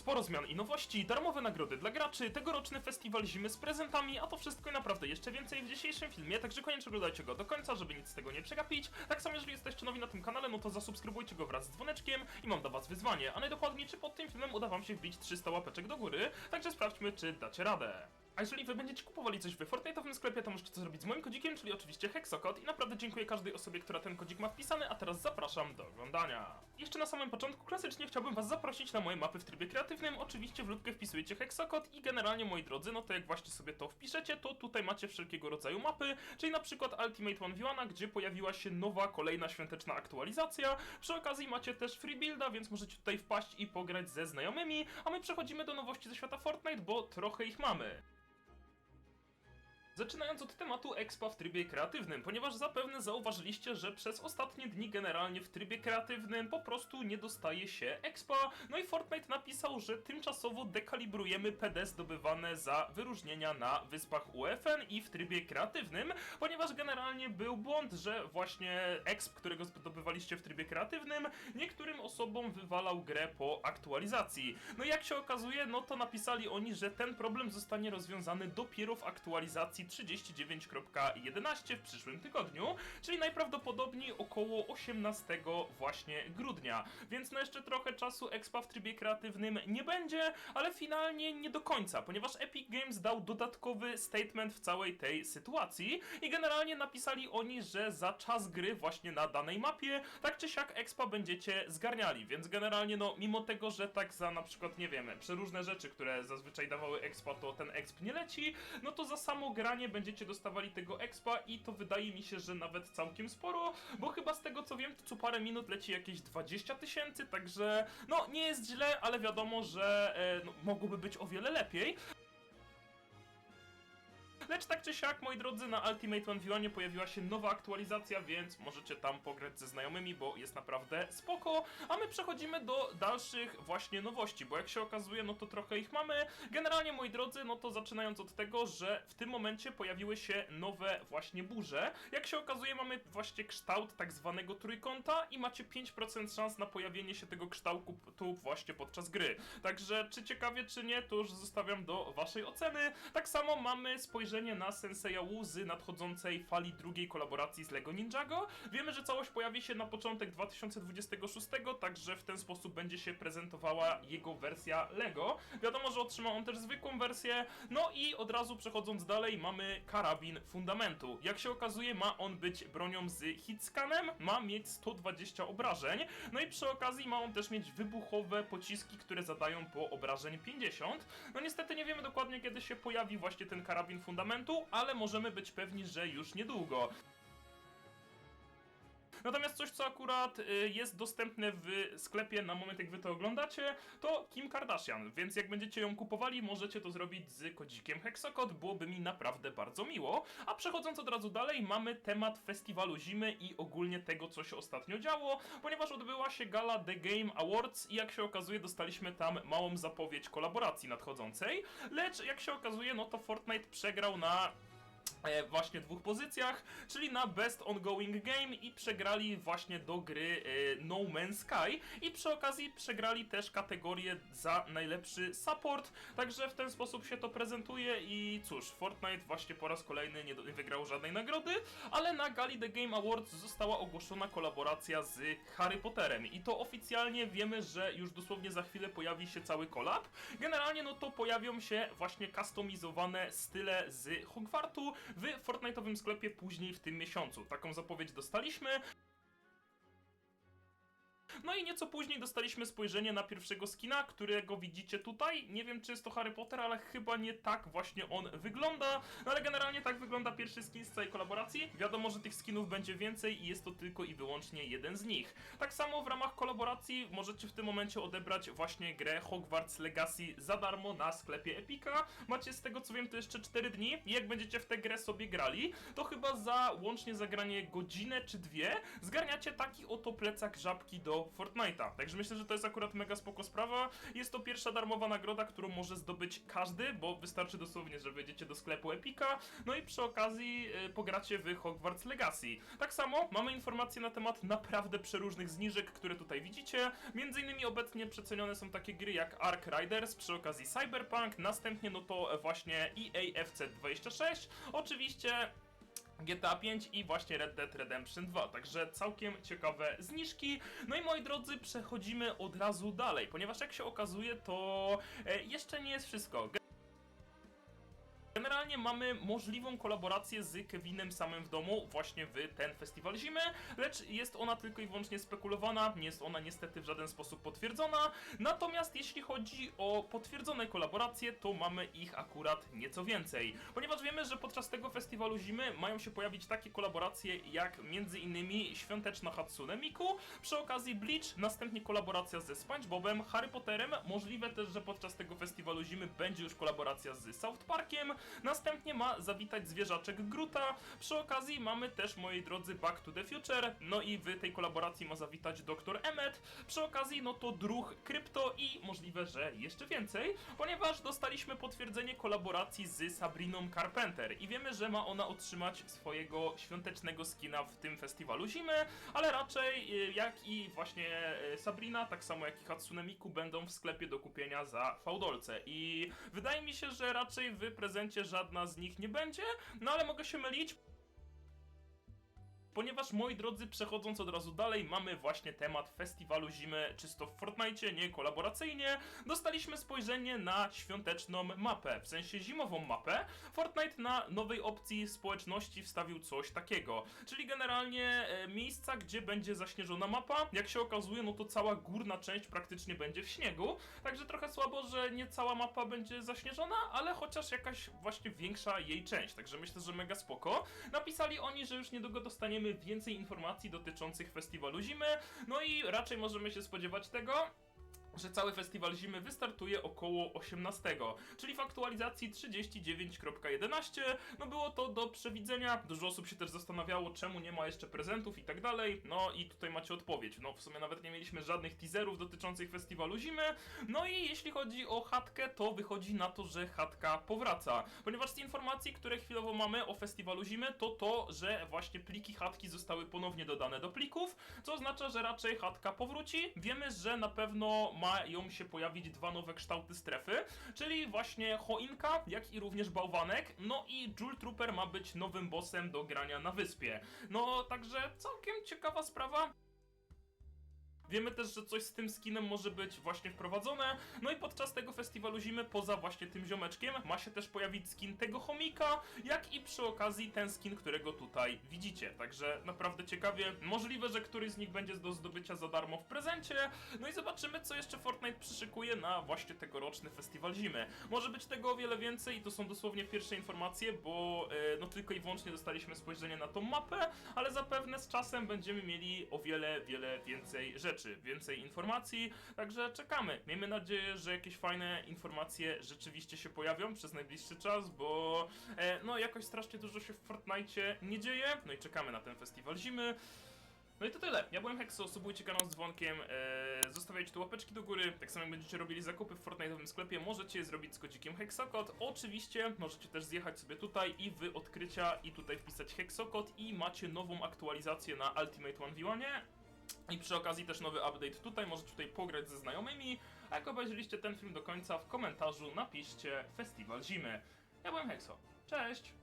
Sporo zmian i nowości, darmowe nagrody dla graczy, tegoroczny festiwal zimy z prezentami, a to wszystko i naprawdę jeszcze więcej w dzisiejszym filmie, także koniecznie oglądajcie go do końca, żeby nic z tego nie przegapić. Tak samo jeżeli jesteście nowi na tym kanale, no to zasubskrybujcie go wraz z dzwoneczkiem i mam dla was wyzwanie, a najdokładniej czy pod tym filmem uda wam się wbić 300 łapeczek do góry, także sprawdźmy czy dacie radę. A jeżeli wy będziecie kupowali coś w Fortnite'owym sklepie, to możecie to zrobić z moim kodzikiem, czyli oczywiście Hexokod i naprawdę dziękuję każdej osobie, która ten kodzik ma wpisany, a teraz zapraszam do oglądania. Jeszcze na samym początku klasycznie chciałbym was zaprosić na moje mapy w trybie kreatywnym, oczywiście w lubkę wpisujecie Hexokod i generalnie moi drodzy, no to jak właśnie sobie to wpiszecie, to tutaj macie wszelkiego rodzaju mapy, czyli na przykład Ultimate 1v1, gdzie pojawiła się nowa, kolejna świąteczna aktualizacja, przy okazji macie też free builda, więc możecie tutaj wpaść i pograć ze znajomymi, a my przechodzimy do nowości ze świata Fortnite, bo trochę ich mamy. Zaczynając od tematu expa w trybie kreatywnym, ponieważ zapewne zauważyliście, że przez ostatnie dni generalnie w trybie kreatywnym po prostu nie dostaje się expa. No i Fortnite napisał, że tymczasowo dekalibrujemy PD zdobywane za wyróżnienia na wyspach UFN i w trybie kreatywnym, ponieważ generalnie był błąd, że właśnie exp, którego zdobywaliście w trybie kreatywnym, niektórym osobom wywalał grę po aktualizacji. No i jak się okazuje, no to napisali oni, że ten problem zostanie rozwiązany dopiero w aktualizacji 39.11 w przyszłym tygodniu, czyli najprawdopodobniej około 18 właśnie grudnia. Więc no jeszcze trochę czasu expa w trybie kreatywnym nie będzie, ale finalnie nie do końca, ponieważ Epic Games dał dodatkowy statement w całej tej sytuacji i generalnie napisali oni, że za czas gry właśnie na danej mapie, tak czy siak expa będziecie zgarniali, więc generalnie no mimo tego, że tak za na przykład nie wiemy, przeróżne rzeczy, które zazwyczaj dawały expa, to ten exp nie leci, no to za samo granie będziecie dostawali tego expa i to wydaje mi się, że nawet całkiem sporo, bo chyba z tego co wiem, to co parę minut leci jakieś 20 tysięcy, także no nie jest źle, ale wiadomo, że e, no, mogłoby być o wiele lepiej. Lecz tak czy siak, moi drodzy, na Ultimate 1v1 pojawiła się nowa aktualizacja, więc możecie tam pograć ze znajomymi, bo jest naprawdę spoko. A my przechodzimy do dalszych właśnie nowości, bo jak się okazuje, no to trochę ich mamy. Generalnie, moi drodzy, no to zaczynając od tego, że w tym momencie pojawiły się nowe właśnie burze. Jak się okazuje, mamy właśnie kształt tak zwanego trójkąta i macie 5% szans na pojawienie się tego kształtu tu właśnie podczas gry. Także czy ciekawie, czy nie, to już zostawiam do waszej oceny. Tak samo mamy spojrzenie na Senseiya Wu z nadchodzącej fali drugiej kolaboracji z LEGO Ninjago. Wiemy, że całość pojawi się na początek 2026, także w ten sposób będzie się prezentowała jego wersja LEGO. Wiadomo, że otrzyma on też zwykłą wersję. No i od razu przechodząc dalej, mamy karabin fundamentu. Jak się okazuje, ma on być bronią z hitscanem, ma mieć 120 obrażeń, no i przy okazji ma on też mieć wybuchowe pociski, które zadają po obrażeń 50. No niestety nie wiemy dokładnie, kiedy się pojawi właśnie ten karabin fundamentu, ale możemy być pewni, że już niedługo. Natomiast coś, co akurat y, jest dostępne w sklepie na moment, jak wy to oglądacie, to Kim Kardashian, więc jak będziecie ją kupowali, możecie to zrobić z kodzikiem Hexakod, byłoby mi naprawdę bardzo miło. A przechodząc od razu dalej, mamy temat festiwalu zimy i ogólnie tego, co się ostatnio działo, ponieważ odbyła się gala The Game Awards i jak się okazuje, dostaliśmy tam małą zapowiedź kolaboracji nadchodzącej, lecz jak się okazuje, no to Fortnite przegrał na właśnie dwóch pozycjach, czyli na Best Ongoing Game i przegrali właśnie do gry e, No Man's Sky i przy okazji przegrali też kategorię za najlepszy support, także w ten sposób się to prezentuje i cóż, Fortnite właśnie po raz kolejny nie wygrał żadnej nagrody, ale na gali The Game Awards została ogłoszona kolaboracja z Harry Potterem i to oficjalnie wiemy, że już dosłownie za chwilę pojawi się cały kolab. Generalnie no to pojawią się właśnie customizowane style z Hogwartu w Fortnite'owym sklepie później w tym miesiącu. Taką zapowiedź dostaliśmy. No i nieco później dostaliśmy spojrzenie na pierwszego skina, którego widzicie tutaj. Nie wiem, czy jest to Harry Potter, ale chyba nie tak właśnie on wygląda. No ale generalnie tak wygląda pierwszy skin z całej kolaboracji. Wiadomo, że tych skinów będzie więcej i jest to tylko i wyłącznie jeden z nich. Tak samo w ramach kolaboracji możecie w tym momencie odebrać właśnie grę Hogwarts Legacy za darmo na sklepie Epica. Macie z tego co wiem to jeszcze 4 dni jak będziecie w tę grę sobie grali, to chyba za łącznie zagranie godzinę czy dwie zgarniacie taki oto plecak żabki do Fortnite'a. Także myślę, że to jest akurat mega spoko sprawa. Jest to pierwsza darmowa nagroda, którą może zdobyć każdy, bo wystarczy dosłownie, że wejdziecie do sklepu Epika, no i przy okazji y, pogracie w Hogwarts Legacy. Tak samo mamy informacje na temat naprawdę przeróżnych zniżek, które tutaj widzicie. Między innymi obecnie przecenione są takie gry jak Ark Riders przy okazji Cyberpunk, następnie no to właśnie EA FC26, oczywiście GTA 5 i właśnie Red Dead Redemption 2, także całkiem ciekawe zniżki. No i moi drodzy, przechodzimy od razu dalej, ponieważ jak się okazuje, to e, jeszcze nie jest wszystko. Generalnie mamy możliwą kolaborację z Kevinem samym w domu właśnie w ten festiwal zimy, lecz jest ona tylko i wyłącznie spekulowana, nie jest ona niestety w żaden sposób potwierdzona. Natomiast jeśli chodzi o potwierdzone kolaboracje, to mamy ich akurat nieco więcej. Ponieważ wiemy, że podczas tego festiwalu zimy mają się pojawić takie kolaboracje jak między innymi świąteczna Hatsune Miku, przy okazji Bleach, następnie kolaboracja ze SpongeBobem, Harry Potterem, możliwe też, że podczas tego festiwalu zimy będzie już kolaboracja z South Parkiem, Następnie ma zawitać zwierzaczek Gruta. Przy okazji mamy też, moi drodzy, Back to the Future. No i w tej kolaboracji ma zawitać Dr. Emmet. Przy okazji, no to druh Krypto i możliwe, że jeszcze więcej, ponieważ dostaliśmy potwierdzenie kolaboracji z Sabriną Carpenter i wiemy, że ma ona otrzymać swojego świątecznego skina w tym festiwalu zimy, ale raczej y, jak i właśnie y, Sabrina, tak samo jak i Hatsune Miku będą w sklepie do kupienia za fałdolce i wydaje mi się, że raczej w prezencie żadna z nich nie będzie, no ale mogę się mylić. Ponieważ, moi drodzy, przechodząc od razu dalej, mamy właśnie temat festiwalu zimy czysto w Fortnite, nie kolaboracyjnie. Dostaliśmy spojrzenie na świąteczną mapę, w sensie zimową mapę. Fortnite na nowej opcji społeczności wstawił coś takiego, czyli generalnie e, miejsca, gdzie będzie zaśnieżona mapa. Jak się okazuje, no to cała górna część praktycznie będzie w śniegu, także trochę słabo, że nie cała mapa będzie zaśnieżona, ale chociaż jakaś właśnie większa jej część, także myślę, że mega spoko. Napisali oni, że już niedługo dostaniemy więcej informacji dotyczących festiwalu zimy, no i raczej możemy się spodziewać tego, że cały festiwal zimy wystartuje około 18, czyli w aktualizacji 39.11. No było to do przewidzenia. Dużo osób się też zastanawiało, czemu nie ma jeszcze prezentów i tak dalej. No i tutaj macie odpowiedź. No w sumie nawet nie mieliśmy żadnych teaserów dotyczących festiwalu zimy. No i jeśli chodzi o chatkę, to wychodzi na to, że chatka powraca. Ponieważ z informacji, które chwilowo mamy o festiwalu zimy, to to, że właśnie pliki chatki zostały ponownie dodane do plików, co oznacza, że raczej chatka powróci. Wiemy, że na pewno mają się pojawić dwa nowe kształty strefy, czyli właśnie choinka, jak i również bałwanek. No i Jewel Trooper ma być nowym bossem do grania na wyspie. No także całkiem ciekawa sprawa. Wiemy też, że coś z tym skinem może być właśnie wprowadzone. No i podczas tego festiwalu zimy, poza właśnie tym ziomeczkiem, ma się też pojawić skin tego chomika, jak i przy okazji ten skin, którego tutaj widzicie. Także naprawdę ciekawie. Możliwe, że któryś z nich będzie do zdobycia za darmo w prezencie. No i zobaczymy, co jeszcze Fortnite przyszykuje na właśnie tegoroczny festiwal zimy. Może być tego o wiele więcej i to są dosłownie pierwsze informacje, bo e, no tylko i wyłącznie dostaliśmy spojrzenie na tą mapę, ale zapewne z czasem będziemy mieli o wiele, wiele więcej rzeczy, więcej informacji, także czekamy. Miejmy nadzieję, że jakieś fajne informacje rzeczywiście się pojawią przez najbliższy czas, bo e, no jakoś strasznie dużo się w Fortnite nie dzieje, no i czekamy na ten festiwal zimy. No i to tyle. Ja byłem Hexo, subujcie kanał z dzwonkiem, e, zostawiajcie tu łapeczki do góry. Tak samo jak będziecie robili zakupy w Fortnite'owym sklepie, możecie je zrobić z kodzikiem Hexokod. Oczywiście możecie też zjechać sobie tutaj i w odkrycia i tutaj wpisać Hexokod i macie nową aktualizację na Ultimate 1v1. I przy okazji też nowy update tutaj, możecie tutaj pograć ze znajomymi. A jak obejrzeliście ten film do końca, w komentarzu napiszcie Festiwal Zimy. Ja byłem Hexo. Cześć!